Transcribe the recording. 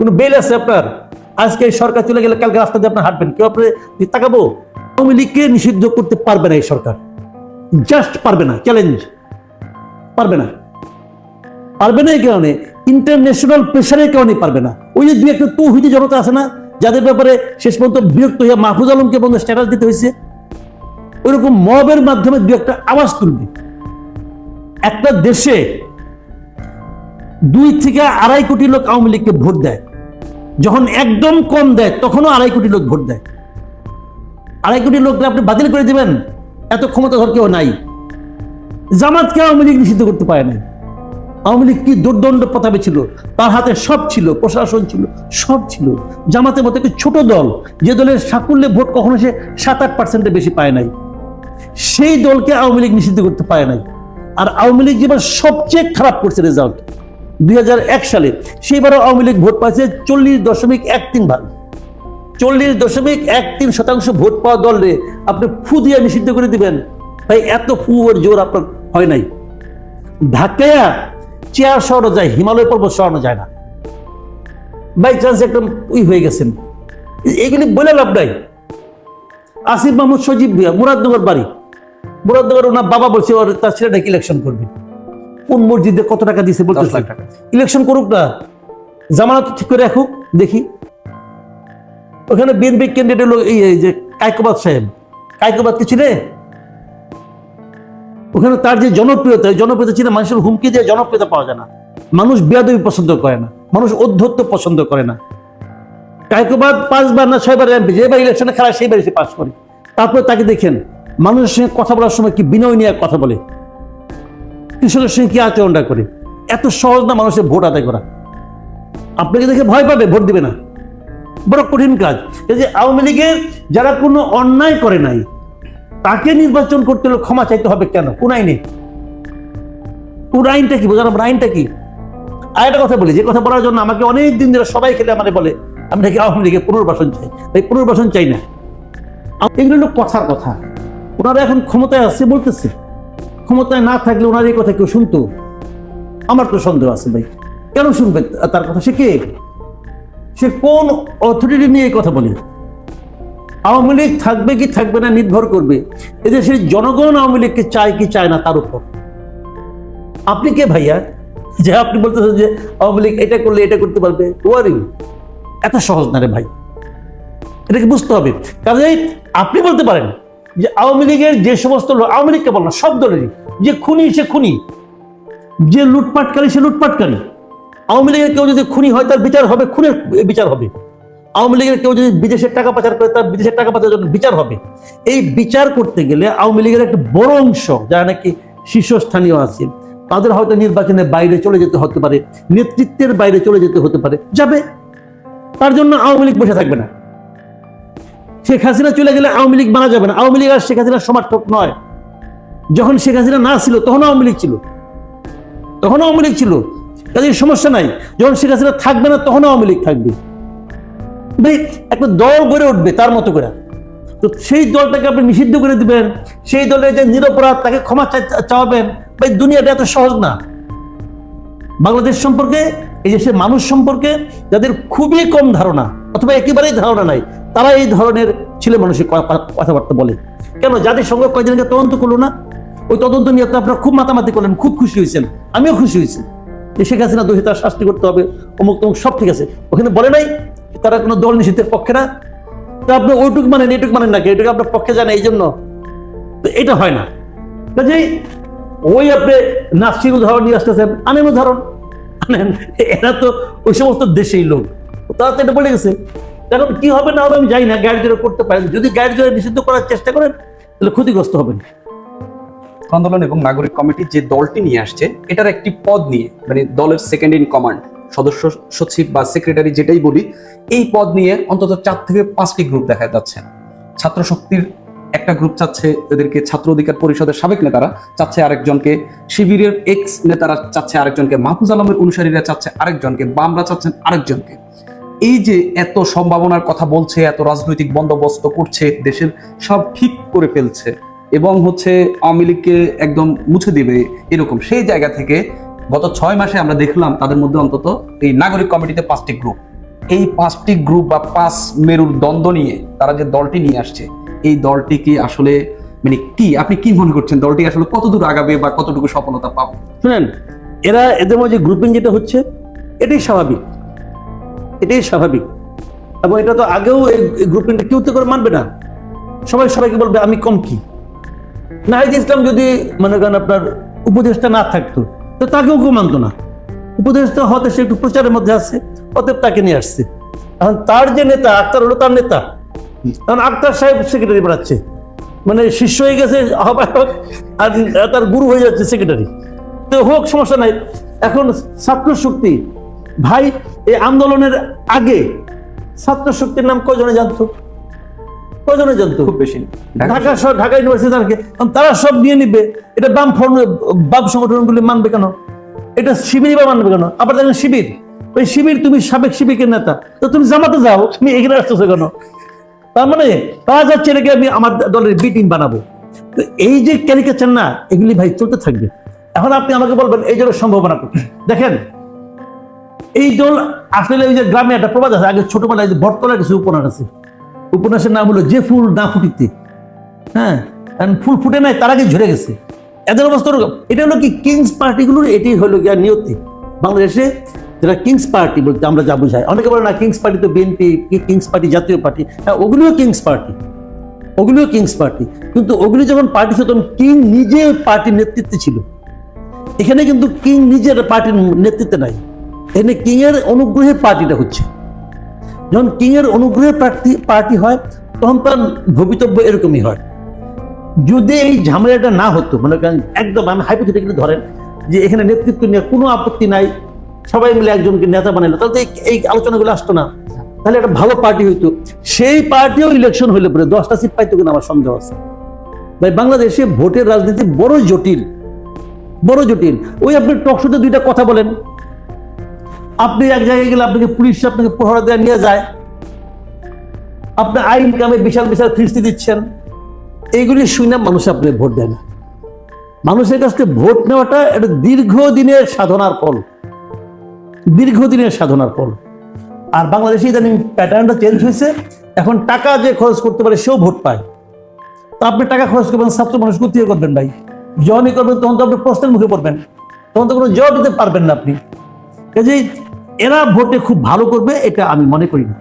কোনো বেল আছে আপনার? আজকে সরকার চলে গেলে কালকে রাস্তা দিয়ে আপনার হাঁটবেন। কেউ আপনি তাকাবো? আওয়ামী লীগকে নিষিদ্ধ করতে পারবে না এই সরকার। জাস্ট পারবে না চ্যালেঞ্জ পারবে না। পারবে না এই কারণে ইন্টারন্যাশনাল প্রেশারের কারণে পারবে না। ওই যে দুই একটা তৌহিদি জনতা আছে না, যাদের ব্যাপারে শেষ পর্যন্ত বিরক্ত হয়ে মাহফুজ আলমকে বন্ধ স্ট্যাটাস দিতে হয়েছে, ওইরকম মবের মাধ্যমে দু একটা আওয়াজ তুলবে। একটা দেশে দুই থেকে আড়াই কোটি লোক আওয়ামী লীগকে ভোট দেয়। যখন একদম কম দেয়, তখনও আড়াই কোটি লোক ভোট দেয়। আড়াই কোটি লোককে আপনি বাতিল করে দিবেন, এত ক্ষমতাধর কেউ নাই। জামাতকে আওয়ামী লীগ নিষিদ্ধ করতে পারে না আওয়ামী লীগ কি দুর্দণ্ড প্রতাপে ছিল? তার হাতে সব ছিল, প্রশাসন ছিল, সব ছিল। জামাতের মতো একটি ছোট দল, যে দলের সাকুল্যে ভোট কখনো সে সাত আট পার্সেন্টের বেশি পায় নাই। সেই দলকে আওয়ামী লীগ নিষিদ্ধ করতে পারে নাই। আর আওয়ামী লীগ যেবার সবচেয়ে খারাপ করছে রেজাল্ট এক সালে সেইবারও আওয়ামী লীগ ভোট পাইছে চল্লিশ দশমিক এক তিন ভাগ। চল্লিশ দশমিক এক তিন শতাংশ ভোট পাওয়া দলরে আপনি ফু দিয়ে নিষিদ্ধ করে দিবেন। ভাই, এত ফু ওর জোর আপনার হয় নাই। ঢাকায়া চেয়ার সরানো যায়, হিমালয় পর্বত সরানো যায় না। বাই চান্স একদম উই হয়ে গেছেন। এগুলি বলে লাভ নাই। আসিফ মাহমুদ সজীব মুরাদনগর বাড়ি। মুরাদনগর ওনার বাবা বলছে, ওর তার ছেলেটাকে ইলেকশন করবে। কোন মসজিদে কত টাকা দিয়েছে বলতে। ইলেকশন করুক না। জামানত ঠিক করে রাখুক দেখি। ওখানে বিএনপি ক্যান্ডিডেট হলো এই যে কায়কোবাদ সাহেব। কায়কোবাদ কি ছিলে ওখানে তার যে জনপ্রিয়তা জনপ্রিয়তা ছিল মানুষের হুমকি দিয়ে জনপ্রিয়তা পাওয়া যায় না। মানুষ বেয়াদবি পছন্দ করে না। মানুষ অধ্যত্ব পছন্দ করে না। কায়কোবাদ পাঁচবার না ছয়বার এমপি যেবার ইলেকশনে খেলা সেইবার এসে পাস করে। তারপরে তাকে দেখেন। মানুষের সঙ্গে কথা বলার সময় কি বিনয় নিয়ে কথা বলে? কৃষকের সঙ্গে কি আচরণটা করে? এত সহজ না মানুষের ভোট আদায় করা। আপনাকে দেখে ভয় পাবে, ভোট দিবে না। বড় কঠিন কাজ। এই যে আওয়ামী লীগের যারা কোনো অন্যায় করে নাই, তাকে নির্বাচন করতে হলে ক্ষমা চাইতে হবে কেন? কোন আইনে? কোন আইনটা কি? বোঝানো আইনটা কি? আর একটা কথা বলি, যে কথা বলার জন্য আমাকে অনেক দিন ধরে সবাই খেলে আমাকে বলে, আমি নাকি আওয়ামী লীগের পুনর্বাসন চাই। তাই পুনর্বাসন চাই না। এগুলো কথার কথা। ওনারা এখন ক্ষমতায় আছে বলতেছে। ক্ষমতায় না থাকলে ওনার এই কথা কেউ শুনতো? আমার তো সন্দেহ আছে ভাই। কেন শুনবে তার কথা সে কে? সে কোন অথরিটি নিয়ে এই কথা বলে? আওয়ামী লীগ থাকবে কি থাকবে না নির্ভর করবে। এদেশের জনগণ আওয়ামী লীগকে চায় কি চায় না, তার উপর। আপনি কে ভাইয়া? যে আপনি বলতেছেন যে আওয়ামী লীগ এটা করলে এটা করতে পারবে। ওয়ারিং এত সহজ না রে ভাই। এটাকে বুঝতে হবে। কাজেই আপনি বলতে পারেন যে আওয়ামী লীগের যে সমস্ত আওয়ামী লীগকে বল না, সব দলেরই। যে খুনি, সে খুনি। যে লুটপাটকারী, সে লুটপাটকারী। আওয়ামী লীগের কেউ যদি খুনি হয়, তার বিচার হবে, খুনের বিচার হবে। আওয়ামী লীগের কেউ যদি বিদেশের টাকা পাচার করে, তার বিদেশের টাকা পাচার জন্য বিচার হবে। এই বিচার করতে গেলে আওয়ামী লীগের একটা বড় অংশ, যারা নাকি শীর্ষস্থানীয় আছে, তাদের হয়তো নির্বাচনের বাইরে চলে যেতে হতে পারে, নেতৃত্বের বাইরে চলে যেতে হতে পারে। যাবে। তার জন্য আওয়ামী লীগ বসে থাকবে না। শেখ হাসিনা চলে গেলে আওয়ামী লীগ মানা যাবে না। আওয়ামী লীগ আর শেখ হাসিনার সমর্থক নয়। যখন শেখ হাসিনা না ছিল, তখন আওয়ামী লীগ ছিল। তখন আওয়ামী লীগ ছিল। কাজে সমস্যা নাই। যখন শেখ হাসিনা থাকবে না, তখন আওয়ামী লীগ থাকবে। একটা দল গড়ে উঠবে তার মতো করে। তো সেই দলটাকে আপনি নিষিদ্ধ করে দিবেন। সেই দলের যে নিরপরাধ, তাকে ক্ষমা চাওয়াবেন। ভাই, দুনিয়াটা এত সহজ না। বাংলাদেশ সম্পর্কে, এই দেশের মানুষ সম্পর্কে, যাদের খুবই কম ধারণা একেবারেই ধারণা নাই। তারা এই ধরনের ছেলে মানুষের কথাবার্তা বলে। কেন? সঙ্গে কয়েকদিন আগে তদন্ত করল না, ওই তদন্ত নিয়ে তো আপনারা খুব মাতামাতি করলেন, খুব খুশি হয়েছেন। আমিও খুশি হয়েছি। যে শেখ হাসিনা দোষী, তার শাস্তি করতে হবে, অমুক তমুক সব ঠিক আছে। ওখানে বলে নাই তারা কোনো দল নিষিদ্ধের পক্ষে না। তো আপনি ওইটুক মানেন এইটুক মানেন নাকি? এটুকু আপনার পক্ষে জানে এই জন্য। তো এটা হয় না। কাজেই ওই আপনি নাস্তিক উদাহরণ নিয়ে আসতেছেন, আনেন উদাহরণ। আনেন। এরা তো ওই সমস্ত দেশেই লোক। তারা তো এটা বলে গেছে। এখন কি হবে না হবে আমি জানি না, গাড়ি জোরে করতে পারেন। যদি গাড়ি জোরে নিষিদ্ধ করার চেষ্টা করেন, তাহলে ক্ষতিগ্রস্ত হবেন। আন্দোলন এবং নাগরিক কমিটি যে দলটি নিয়ে আসছে, এটার একটি পদ নিয়ে মানে দলের সেকেন্ড ইন কমান্ড সদস্য সচিব বা সেক্রেটারি যেটাই বলি, এই পদ নিয়ে অন্তত চার থেকে পাঁচটি গ্রুপ দেখা যাচ্ছে। ছাত্র শক্তির একটা গ্রুপ চাচ্ছে, এদেরকে ছাত্র অধিকার পরিষদের সাবেক নেতারা চাচ্ছে আরেকজনকে, শিবিরের এক্স নেতারা চাচ্ছে আরেকজনকে, মাহফুজ আলমের অনুসারীরা চাচ্ছে আরেকজনকে, বামরা চাচ্ছেন আরেকজনকে। এই যে এত সম্ভাবনার কথা বলছে, এত রাজনৈতিক বন্দোবস্ত করছে দেশের, সব ঠিক করে ফেলছে এবং হচ্ছে আওয়ামী লীগকে একদম মুছে দিবে এরকম। সেই জায়গা থেকে গত ছয় মাসে আমরা দেখলাম তাদের মধ্যে অন্তত এই নাগরিক কমিটিতে পাঁচটি গ্রুপ এই পাঁচটি গ্রুপ বা পাঁচ মেরুর দ্বন্দ্ব নিয়ে তারা যে দলটি নিয়ে আসছে, এই দলটি কি আসলে মানে কি? আপনি কি মনে করছেন? দলটি আসলে কতদূর আগাবে বা কতটুকু সফলতা পাবে? শুনেন, এরা এদের মধ্যে গ্রুপিং যেটা হচ্ছে, এটাই স্বাভাবিক। এটাই স্বাভাবিক। এবং এটা তো আগেও এই গ্রুপিংটা কেউ তো করে মানবে না। সবাই সবাইকে বলবে, আমি কম কি? নাহিদ ইসলাম যদি মনে করেন আপনার উপদেশটা না থাকতো, তো তাকেও কেউ মানতো না। উপদেশটা হতে সে একটু প্রচারের মধ্যে আছে, অতএব তাকে নিয়ে আসছে। এখন তার যে নেতা, আক্তার হলো তার নেতা। কারণ আক্তার সাহেব সেক্রেটারি বাড়াচ্ছে মানে শিষ্য হয়ে গেছে, আহ্বায়ক, আর তার গুরু হয়ে যাচ্ছে সেক্রেটারি তো হোক, সমস্যা নাই। এখন ছাত্র শক্তি, ভাই এই আন্দোলনের আগে ছাত্র শক্তির নাম কজনে জানতো? কজনে জানতো? খুব বেশি। ঢাকা। শহর ঢাকা ইউনিভার্সিটি কারণ তারা সব নিয়ে নিবে। এটা বাম ফর্ম বাম সংগঠনগুলি মানবে কেন? এটা শিবিরই বা মানবে কেন? আবার দেখেন শিবির? ওই শিবির তুমি সাবেক শিবিরের নেতা। তো তুমি জামাতে যাও তুমি এখানে আসতেছো কেন? তার মানে তারা যাচ্ছে এটাকে আমি আমার দলের বি টিম বানাবো। তো এই যে ক্যারিকেচার না এগুলি ভাই চলতে থাকবে। এখন আপনি আমাকে বলবেন এই জন্য সম্ভাবনা দেখেন এই দল আসলে ওই যে গ্রামে একটা প্রবাদ আছে, আগে ছোটবেলায় যে বটতলার কিছু উপন্যাস আছে। উপন্যাসের নাম হলো যে ফুল না ফুটিতে। হ্যাঁ? কারণ ফুল ফুটে নাই, তার আগে ঝরে গেছে। এদের অবস্থা। এটা হলো কি কিংস পার্টিগুলোর এটি হলো গিয়া নিয়তি। বাংলাদেশে যেটা কিংস পার্টি বলতে আমরা যা বুঝাই, অনেকে বলে না কিংস পার্টি তো BNP kings party Jatiya party? হ্যাঁ ওগুলিও কিংস পার্টি ওগুলিও কিংস পার্টি কিন্তু ওগুলি যখন পার্টি ছিল, তখন কিং নিজে পার্টির নেতৃত্বে ছিল। এখানে কিন্তু কিং নিজের পার্টির নেতৃত্বে নাই। এখানে কিং এর অনুগ্রহে পার্টিটা হচ্ছে। যখন কিং এর অনুগ্রহে প্রার্থী, পার্টি হয়, তখন তার ভবিতব্য এরকমই হয়। যদি এই ঝামেলাটা না হতো মানে করেন একদম আমি হাইপোথেটিক্যালি ধরেন যে এখানে নেতৃত্ব নিয়ে কোনো আপত্তি নাই, সবাই মিলে একজনকে নেতা বানাইলো, তাহলে এই আলোচনাগুলো আসতো না। তাহলে একটা ভালো পার্টি হইতো। সেই পার্টিও ইলেকশন হইলে পরে দশটা সিট পাইতো কিনা আমার সন্দেহ আছে। ভাই, বাংলাদেশে ভোটের রাজনীতি বড় জটিল। বড় জটিল। ওই আপনি টকশোতে দুইটা কথা বলেন। আপনি এক জায়গায় গেলে আপনাকে পুলিশ আপনাকে প্রহরা দেওয়া নিয়ে যায়। আপনার আইন কামে বিশাল বিশাল ফিস্তি দিচ্ছেন। এইগুলি শুনে মানুষ আপনি ভোট দেয় না। মানুষের কাছ থেকে ভোট নেওয়াটা এটা দীর্ঘদিনের সাধনার ফল। দীর্ঘদিনের সাধনার ফল। আর বাংলাদেশে ইদানিং প্যাটার্নটা চেঞ্জ হয়েছে। এখন টাকা যে খরচ করতে পারে সেও ভোট পায়। তো আপনি টাকা খরচ করবেন, ছাত্র মানুষ কোথায় করবেন ভাই। যখনই করবেন, তখন তো আপনি প্রশ্নের মুখে পড়বেন। তখন তো কোনো জবাব দিতে পারবেন না আপনি। কাজেই এরা ভোটে খুব ভালো করবে এটা আমি মনে করি না।